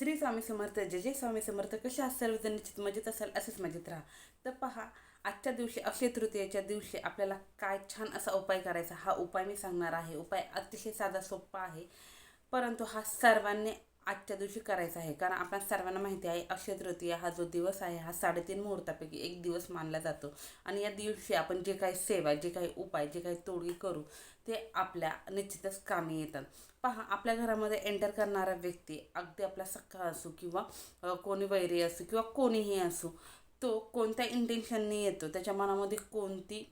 श्री स्वामी समर्थ जय जय स्वामी समर्थ कशा आहात सर्वजण निश्चित मजेत असाल असेच मजेत राहा. तर पहा आजच्या दिवशी अक्षय तृतीयेच्या दिवशी आपल्याला काय छान असा उपाय करायचा हा उपाय मी सांगणार आहे. उपाय अतिशय साधा सोपा आहे. परंतु हा सर्वांनी आजच्या दिवशी करायचा आहे. कारण आपल्या सर्वांना माहिती आहे अक्षय तृतीया हा जो दिवस आहे हा साडेतीन मुहूर्तापैकी एक दिवस मानला जातो. आणि या दिवशी आपण जे काही सेवा जे काही उपाय जे काही तोडगी करू ते आपल्या निश्चितच कामी येतात. पहा आपल्या घरामध्ये एंटर करणारा व्यक्ती अगदी आपला सख्खा असो किंवा कोणी वैरी असो किंवा कोणीही असो तो कोणत्या इंटेन्शनने येतो त्याच्या मनामध्ये कोणती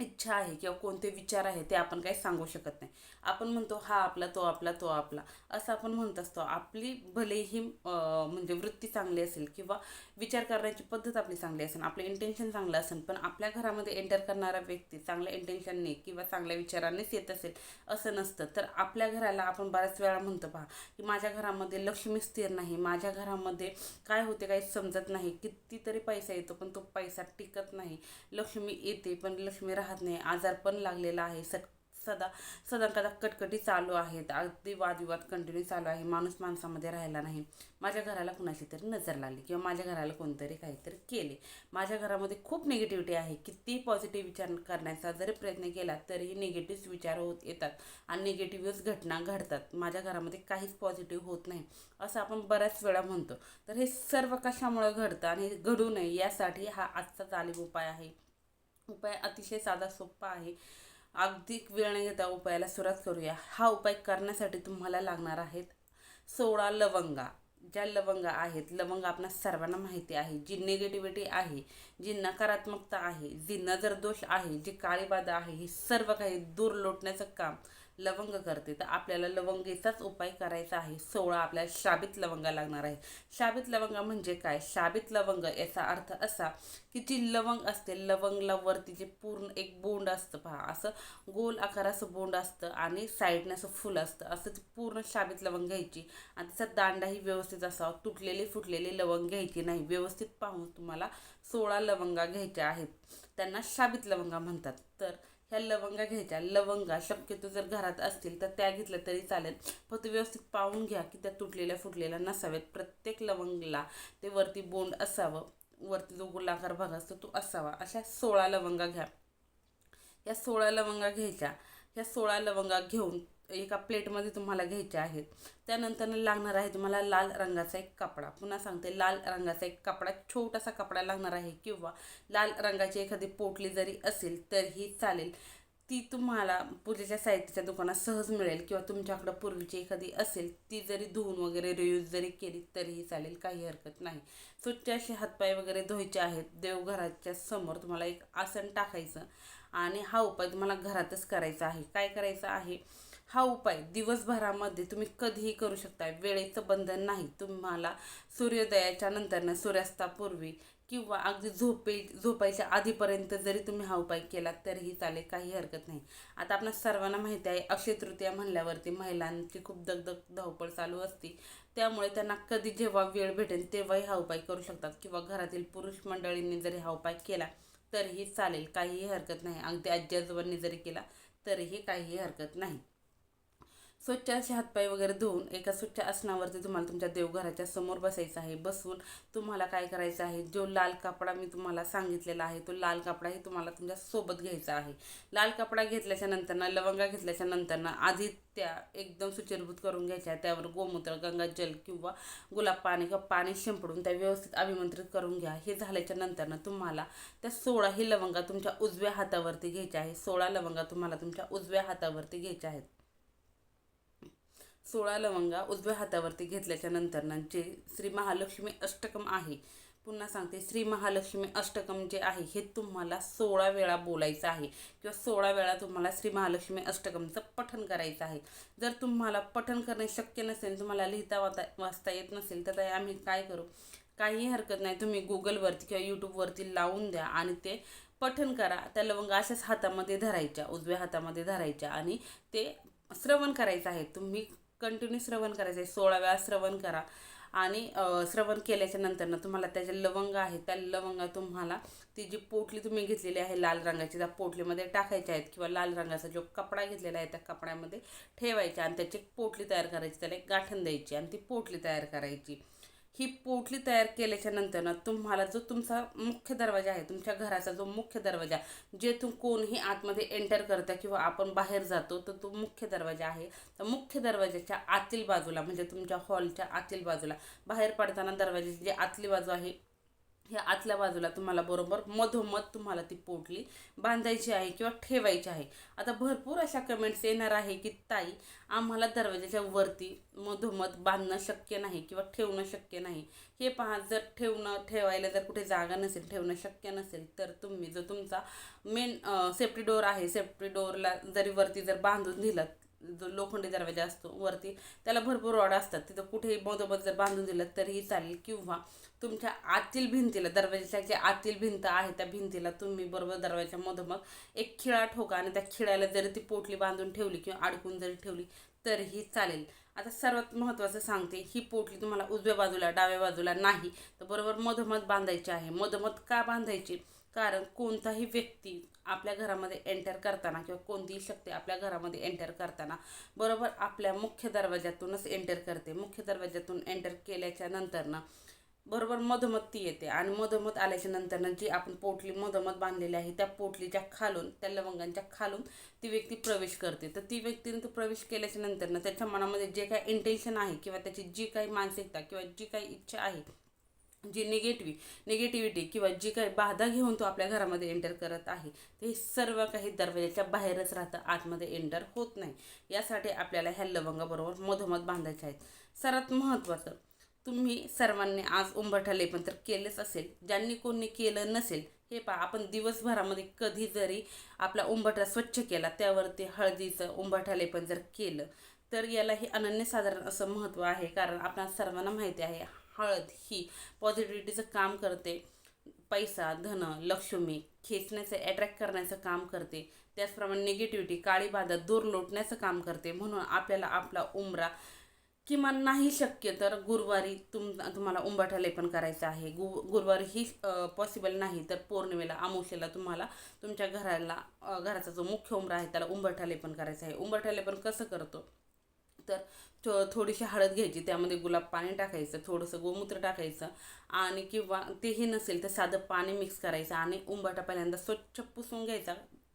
इच्छा आहे किंवा कोणते विचार आहे ते आपण काही सांगू शकत नाही. आपण म्हणतो हा आपला तो आपला तो आपला. असं आपण म्हणत असतो. आपली भलेही म्हणजे वृत्ती चांगली असेल किंवा विचार करण्याची पद्धत आपली चांगली असेल आपलं इंटेन्शन चांगलं असेल पण आपल्या घरामध्ये एंटर करणारा व्यक्ती चांगल्या इंटेन्शनने किंवा चांगल्या विचारानेच येत असेल असं नसतं. तर आपल्या घराला आपण बऱ्याच वेळा म्हणतो पहा की माझ्या घरामध्ये लक्ष्मी स्थिर नाही. माझ्या घरामध्ये काय होते काही समजत नाही. कितीतरी पैसा येतो पण तो पैसा टिकत नाही. लक्ष्मी येते पण लक्ष्मी राहत नाही. आजार पण लागलेला आहे. सट सदा सदांकदा कटकटी चालू आहेत. अगदी वादविवाद कंटिन्यू चालू आहे. माणूस माणसामध्ये राहिला नाही. माझ्या घराला कुणाची तरी नजर लागली किंवा माझ्या घराला कोणतरी काहीतरी केले. माझ्या घरामध्ये खूप निगेटिव्हिटी आहे. किती पॉझिटिव्ह विचार करण्याचा जरी प्रयत्न केला तरीही निगेटिव्ह विचार होत येतात आणि निगेटिव्हच घटना घडतात. माझ्या घरामध्ये काहीच पॉझिटिव्ह होत नाही असं आपण बऱ्याच वेळा म्हणतो. तर हे सर्व कशामुळे घडतं आणि घडू नये यासाठी हा आजचा तालीम उपाय आहे. उपाय अतिशय साधा सोपा आहे. अगदी वेळ न घेता उपायाला सुरुवात करूया. हा उपाय करण्यासाठी तुम्हाला लागणार आहेत सोळा लवंगा. ज्या लवंगा आहेत लवंग आपणा सर्वांना माहिती आहे. जी निगेटिव्हिटी आहे जी नकारात्मकता आहे जी नजरदोष आहे जी काळीबाधा आहे ही सर्व काही दूर लोटण्याचं काम लवंग करते. तर आपल्याला लवंगेचाच उपाय करायचा आहे. सोळा आपल्याला शाबित लवंगा लागणार आहे. शाबित लवंगा म्हणजे काय? शाबित लवंग याचा अर्थ असा की जी लवंग असते लवंगला वरती जे पूर्ण एक बोंड असतं पहा. असं गोल आकाराचं बोंड असतं आणि साईडने असं फुल असतं. असं ती पूर्ण शाबित लवंग घ्यायची. आणि त्याचा दांडाही व्यवस्थित असावा. तुटलेली फुटलेली लवंग घ्यायची नाही. व्यवस्थित पाहून तुम्हाला सोळा लवंगा घ्यायच्या आहेत. त्यांना शाबित लवंगा म्हणतात. तर ह्या लवंगा घ्यायच्या. लवंगा शक्यतो जर घरात असतील तर त्या घेतल्या तरी चालेल. फक्त व्यवस्थित पाहून घ्या की त्या तुटलेल्या फुटलेल्या नसाव्यात. प्रत्येक लवंगला ते वरती बोंड असावं. वरती जो गोलाकार भाग असतो तो असावा. अशा सोळा लवंगा घ्या. या सोळा लवंगा घ्यायच्या. ह्या सोळा लवंगा घेऊन एका प्लेटमध्ये तुम्हाला घ्यायच्या आहेत. त्यानंतर लागणार आहे तुम्हाला लाल रंगाचा एक कपडा. पुन्हा सांगते लाल रंगाचा एक कपडा छोटासा कपडा लागणार आहे किंवा लाल रंगाची एखादी पोटली जरी असेल तरीही चालेल. ती तुम्हाला पूजेच्या साहित्याच्या दुकानात सहज मिळेल किंवा तुमच्याकडं पूर्वीची एखादी असेल ती जरी धुवून वगैरे रियूज जरी केली तरीही चालेल काही हरकत नाही. स्वच्छ असे हातपाय वगैरे धुवायचे आहेत. देवघराच्या समोर तुम्हाला एक आसन टाकायचं आणि हा उपाय तुम्हाला घरातच करायचा आहे. काय करायचं आहे? हा उपाय दिवसभरामध्ये तुम्ही कधीही करू शकता वेळेचं बंधन नाही. तुम्हाला सूर्योदयाच्या नंतरनं सूर्यास्तापूर्वी किंवा अगदी झोपे झोपायच्या आधीपर्यंत जरी तुम्ही हा उपाय केला तरीही चालेल काही हरकत नाही. आता आपल्या सर्वांना माहिती आहे अक्षय तृतीया म्हणल्यावरती महिलांची खूप दगदग धावपळ चालू असते. त्यामुळे त्यांना कधी जेव्हा वेळ भेटेल तेव्हाही हा उपाय करू शकतात. किंवा घरातील पुरुष मंडळींनी जरी हा उपाय केला तरीही चालेल काहीही हरकत नाही. अगदी आजी आजोबांनी जरी केला तरीही काहीही हरकत नाही. स्वच्छ असे हातपाय वगैरे धुवून एका स्वच्छ आसनावरती तुम्हाला तुमच्या देवघराच्या समोर बसायचं आहे. बसून तुम्हाला काय करायचं आहे? जो लाल कपडा मी तुम्हाला सांगितलेला आहे तो लाल कपडाही तुम्हाला तुमच्यासोबत घ्यायचा आहे. लाल कपडा घेतल्याच्या नंतरनं लवंगा घेतल्याच्या नंतरनं आधी त्या एकदम सुचिरभूत करून घ्यायच्या त्यावर गोमूत्र गंगाजल किंवा गुलाब पाणी किंवा पाणी शिंपडून त्या व्यवस्थित अभिमंत्रित करून घ्या. हे झाल्याच्या नंतरनं तुम्हाला त्या सोळा ही लवंगा तुमच्या उजव्या हातावरती घ्यायच्या आहे. सोळा लवंगा तुम्हाला तुमच्या उजव्या हातावरती घ्यायच्या आहेत. सोळा लवंगा उजव्या हातावरती घेतल्याच्या नंतरनं जे श्री महालक्ष्मी अष्टकम आहे. पुन्हा सांगते श्री महालक्ष्मी अष्टकम जे आहे हे तुम्हाला सोळा वेळा बोलायचं आहे. किंवा सोळा वेळा तुम्हाला श्री महालक्ष्मी अष्टकमचं पठण करायचं आहे. जर तुम्हाला पठण करणे शक्य नसेल तुम्हाला लिहिता वाता वाचता येत नसेल तर ते आम्ही काय करू? काहीही हरकत नाही तुम्ही गुगलवरती किंवा यूट्यूबवरती लावून द्या आणि ते पठण करा. त्या लवंगा अशाच हातामध्ये धरायच्या उजव्या हातामध्ये धरायच्या आणि ते श्रवण करायचं आहे. तुम्ही कंटिन्यू श्रवण करायचं आहे. सोळा वेळा श्रवण करा. आणि श्रवण केल्याच्यानंतर तुम्हाला त्याचे लवंग आहे त्या लवंगा तुम्हाला ती जी पोटली तुम्ही घेतलेली आहे लाल रंगाची त्या पोटलीमध्ये टाकायच्या आहेत किंवा लाल रंगाचा जो कपडा घेतलेला आहे त्या कपड्यामध्ये ठेवायच्या आणि त्याची एक पोटली तयार करायची. त्याला एक गाठण द्यायची आणि ती पोटली तयार करायची. ही पोटली तयार केल्याच्यानंतर ना तुम्हाला जो तुमचा मुख्य दरवाजा आहे तुमच्या घराचा जो मुख्य दरवाजा जेथून कोणीही आतमध्ये एंटर करतं किंवा आपण बाहेर जातो तर तो मुख्य दरवाजा आहे. तर मुख्य दरवाजाच्या आतील बाजूला म्हणजे तुमच्या हॉलच्या आतील बाजूला बाहेर पडताना दरवाजाची जी आतली बाजू आहे ह्या आतल्या बाजूला तुम्हाला बरोबर मधोमध तुम्हाला ती पोटली बांधायची आहे किंवा ठेवायची आहे. आता भरपूर अशा कमेंट्स येणार आहे की ताई आम्हाला दरवाजाच्या वरती मधोमध बांधणं शक्य नाही किंवा ठेवणं शक्य नाही. हे पहा जर ठेवणं ठेवायला जर कुठे जागा नसेल ठेवणं शक्य नसेल तर तुम्ही जो तुमचा मेन सेफ्टी डोअर आहे सेफ्टी डोअरला जरी वरती जर बांधून दिलं जो लोखंडी दरवाजा असतो वरती त्याला भरपूर रॉड असतात. तिथं कुठेही मधोमध जर बांधून दिलं तरीही चालेल. किंवा तुमच्या आतील भिंतीला दरवाजाच्या जी आतील भिंत आहे त्या भिंतीला तुम्ही बरोबर दरवाजाच्या मधोमध एक खिळा ठोका आणि त्या खिळ्याला जरी ती पोटली बांधून ठेवली किंवा अडकून जरी ठेवली तरीही चालेल. आता सर्वात महत्त्वाचं सांगते ही पोटली तुम्हाला उजव्या बाजूला डाव्या बाजूला नाही. तर बरोबर मधोमध बांधायची आहे. मधोमध का बांधायची? कारण कोणताही व्यक्ती आपल्या घरामध्ये एंटर करताना किंवा कोणतीही शक्ती आपल्या घरामध्ये एंटर करताना बरोबर आपल्या मुख्य दरवाज्यातूनच एंटर करते. मुख्य दरवाज्यातून एंटर केल्याच्या नंतरनं बरोबर मधोमध ती येते आणि मधोमध आल्याच्या नंतरनं जी आपण पोटली मधोमध बांधलेली आहे त्या पोटलीच्या खालून त्या लवंगांच्या खालून ती व्यक्ती प्रवेश करते. तर ती व्यक्तीनं तो प्रवेश केल्याच्या नंतरनं त्याच्या मनामध्ये जे काही इंटेन्शन आहे किंवा त्याची जी काही मानसिकता किंवा जी काही इच्छा आहे जी निगेटिव्ह निगेटिव्हिटी किंवा जी काही बाधा घेऊन तो आपल्या घरामध्ये एंटर करत आहे ते सर्व काही दरवाजाच्या बाहेरच राहतं आतमध्ये एंटर होत नाही. यासाठी आपल्याला ह्या लवंगाबरोबर मधोमध बांधायचे आहेत. सर्वात महत्त्वाचं तुम्ही सर्वांनी आज उंबरठा लेपन तर केलेच असेल. ज्यांनी कोणी केलं नसेल हे पहा आपण दिवसभरामध्ये कधी जरी आपला उंबरठा स्वच्छ केला त्यावरती हळदीचं उंबरठा लेपन जर केलं तर याला हे अनन्यसाधारण असं महत्त्व आहे. कारण आपल्या सर्वांना माहिती आहे हळद ही पॉझिटिव्हिटीचं काम करते. पैसा धन लक्ष्मी खेचण्याचं अट्रॅक्ट करण्याचं काम करते. त्याचप्रमाणे निगेटिव्हिटी काळी बाधा दूर लोटण्याचं काम करते. म्हणून आपल्याला आपला उमरा किमान नाही शक्य तर गुरुवारी तुम तुम्हाला उंबाठा लेपन करायचं आहे. गु गुरुवारी ही पॉसिबल नाही तर पौर्णिमेला अमावस्येला तुम्हाला तुमच्या घराला घराचा जो मुख्य उंबरा आहे त्याला उंबरठा लेपन करायचं आहे. उंबरठा लेपन कसं करतो? तर थो थोडीशी हळद घ्यायची त्यामध्ये गुलाब पाणी टाकायचं थोडंसं गोमूत्र टाकायचं आणि किंवा तेही नसेल तर साधं पाणी मिक्स करायचं आणि उंबाटा पहिल्यांदा स्वच्छ पुसून घ्यायचा.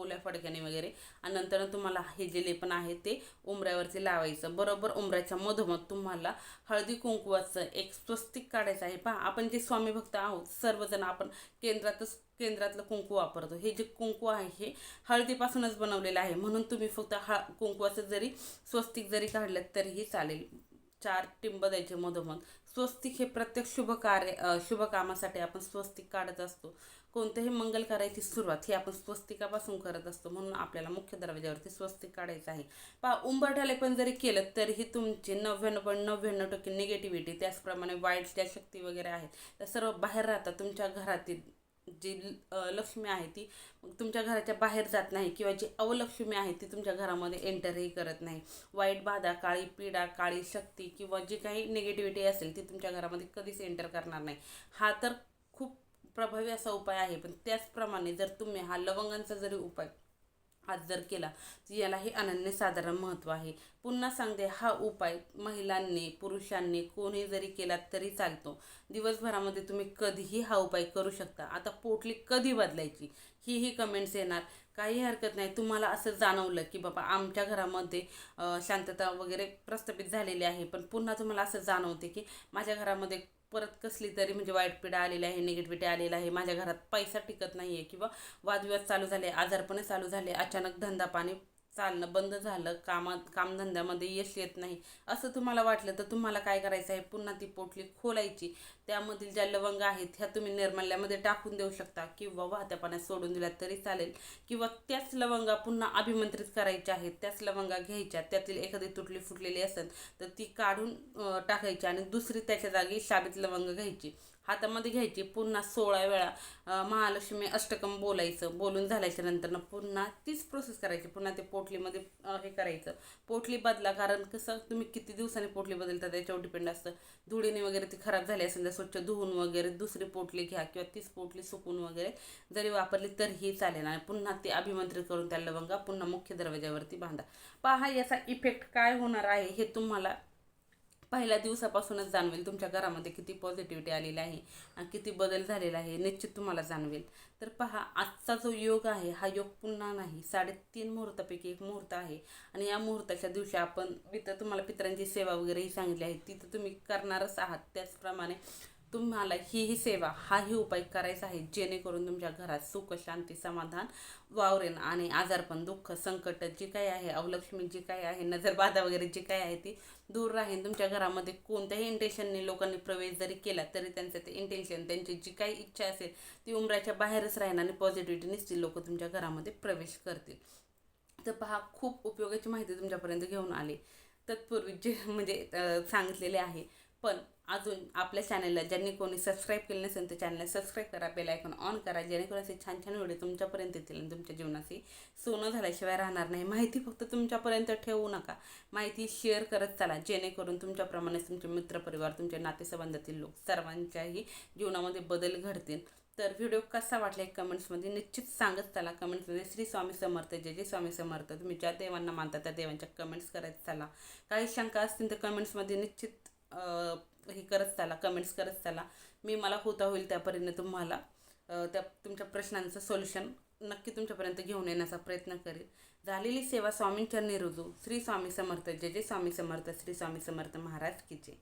ओल्या फडक्याने वगैरे. आणि नंतर तुम्हाला हे जे लेपन आहे ते उंबऱ्यावरती लावायचं. बरोबर उंबऱ्याच्या मधोमध तुम्हाला हळदी कुंकवाचं एक स्वस्तिक काढायचं आहे. पहा आपण जे स्वामी भक्त आहोत सर्वजण आपण केंद्रातच केंद्रातलं कुंकू वापरतो. हे जे कुंकू आहे हे हळदीपासूनच बनवलेलं आहे. म्हणून तुम्ही फक्त हळ कुंकवाचं जरी स्वस्तिक जरी काढलं तरीही चालेल. चार टिंब द्यायचे मधोमध. स्वस्तिक हे प्रत्येक शुभ कार्य शुभकामासाठी शुभ कामासाठी आपण स्वस्तिक काढत असतो. कोणतंही मंगल करायची सुरुवात ही आपण स्वस्तिकापासून करत असतो म्हणून आपल्याला मुख्य दरवाज्यावरती स्वस्तिक काढायचं आहे. पहा उंबरठ्याला पण जरी केलं तरीही तुमची नव्याण्णव पॉईंट नव्याण्णव टक्के निगेटिव्हिटी त्याचप्रमाणे वाईट ज्या शक्ती वगैरे आहेत त्या सर्व बाहेर राहतात. तुमच्या घरातील जी लक्ष्मी आहे ती तुमच्या घराच्या बाहेर जात नाही किंवा जी अवलक्ष्मी आहे ती तुमच्या घरामध्ये एंटरही करत नाही. वाईट बाधा काळी पीडा काळी शक्ती किंवा जी काही निगेटिव्हिटी असेल ती तुमच्या घरामध्ये कधीच एंटर करणार नाही. हा तर प्रभावी असा उपाय आहे. पण त्याचप्रमाणे जर तुम्ही हा लवंगांचा जरी उपाय आज जर केला तर यालाही अनन्यसाधारण महत्त्व आहे. पुन्हा सांगते हा उपाय महिलांनी पुरुषांनी कोणी जरी केला तरी चालतो. दिवसभरामध्ये तुम्ही कधीही हा उपाय करू शकता. आता पोटली कधी बदलायची? ही ही कमेंट्स येणार. काही हरकत नाही. तुम्हाला असं जाणवलं की बाबा आमच्या घरामध्ये शांतता वगैरे प्रस्थापित झालेली आहे. पण पुन्हा तुम्हाला असं जाणवते की माझ्या घरामध्ये परत कसली तरी म्हणजे वाईट पिढा आलेली आहे निगेटिव्हिटी आलेला आहे. माझ्या घरात पैसा टिकत नाही आहे किंवा वादविवाद चालू झाले आजारपणे चालू झाले अचानक धंदा पाणी चालणं बंद झालं कामात कामधंद्यामध्ये यश येत नाही असं तुम्हाला वाटलं तर तुम्हाला काय करायचं आहे? पुन्हा ती पोटली खोलायची. त्यामधील ज्या लवंग आहेत ह्या तुम्ही निर्मल्यामध्ये टाकून देऊ शकता. किंवा वाहत्या पाण्यात सोडून दिल्या तरी चालेल. किंवा त्याच लवंगा पुन्हा अभिमंत्रित करायच्या आहेत त्याच लवंगा घ्यायच्या त्यातील एखादी तुटली फुटलेली असेल तर ती काढून टाकायची आणि दुसरी त्याच्या जागी शाबीत लवंग घ्यायची. हातामध्ये घ्यायची. पुन्हा सोळा वेळा महालक्ष्मी अष्टकम बोलायचं. बोलून झाल्याच्या नंतरनं पुन्हा तीच प्रोसेस करायची. पुन्हा ते पोटलीमध्ये हे करायचं. पोटली बदला कारण कसं तुम्ही किती दिवसांनी पोटली बदलता त्याच्यावर डिपेंड असतं. धुळीने वगैरे ती खराब झाली असेल तर स्वच्छ धुवून वगैरे दुसरी पोटली घ्या किंवा तीच पोटली सुकून वगैरे जरी वापरली तरीही चालेल. आणि पुन्हा ती अभिमंत्रित करून त्या लवंगा पुन्हा मुख्य दरवाज्यावरती बांधा. पहा याचा इफेक्ट काय होणार आहे हे तुम्हाला पहिल्या दिवसापासूनच जाणवेल तुमच्या घरामध्ये किती पॉझिटिव्हिटी आलेली आहे आणि किती बदल झालेला आहे निश्चित तुम्हाला जाणवेल. तर पहा आजचा जो योग आहे हा योग पुन्हा नाही साडेतीन मुहूर्तापैकी एक मुहूर्त आहे. आणि या मुहूर्ताच्या दिवशी आपण इथं तुम्हाला पितरांची सेवा वगैरे ही सांगितली आहे तिथं तुम्ही करणारच आहात. त्याचप्रमाणे तुम्हाला ही ही सेवा हाही उपाय करायचा आहे जेणेकरून तुमच्या घरात सुख शांती समाधान वावरेन आणि आजारपण दुःख संकट जी काही आहे अवलक्ष्मी जी काही आहे नजरबाधा वगैरे जी काही आहे ती दूर राहीन. तुमच्या घरामध्ये कोणत्याही इंटेन्शनने लोकांनी प्रवेश जरी केला तरी त्यांचं ते इंटेन्शन त्यांची जी काही इच्छा असेल ती उमराच्या बाहेरच राहीन आणि पॉझिटिव्हिटी निश्चित लोक तुमच्या घरामध्ये प्रवेश करतील. तर पहा खूप उपयोगाची माहिती तुमच्यापर्यंत घेऊन आली. तत्पूर्वी जे म्हणजे सांगितलेले आहे. पण अजून आपल्या चॅनलला ज्यांनी कोणी सबस्क्राईब केलं नसेल तर चॅनलला सबस्क्राईब करा बेल आयकॉन ऑन करा जेणेकरून असे छान छान व्हिडिओ तुमच्यापर्यंत येतील आणि तुमच्या जीवनाशी सोनं झाल्याशिवाय राहणार नाही. माहिती फक्त तुमच्यापर्यंत ठेवू नका. माहिती शेअर करत चला. जेणेकरून तुमच्याप्रमाणेच तुमचे मित्रपरिवार तुमचे नातेसंबंधातील लोक सर्वांच्याही जीवनामध्ये बदल घडतील. तर व्हिडिओ कसा वाटला एक कमेंट्समध्ये निश्चित सांगत चला. कमेंट्समध्ये श्री स्वामी समर्थ जय जे स्वामी समर्थ. तुम्ही ज्या देवांना मानता त्या देवांच्या कमेंट्स करायचं चला. काही शंका असतील तर कमेंट्समध्ये निश्चित हे करत चाला कमेंट्स करत चाला. मी मला होता होईल त्यापरीने तुम्हाला त्या तुमच्या प्रश्नांचं सोल्युशन नक्की तुमच्यापर्यंत घेऊन येण्याचा प्रयत्न करेल. झालेली सेवा स्वामींच्या निरुजू. श्री स्वामी समर्थ. जय जय स्वामी समर्थ. श्री स्वामी समर्थ महाराज की जय.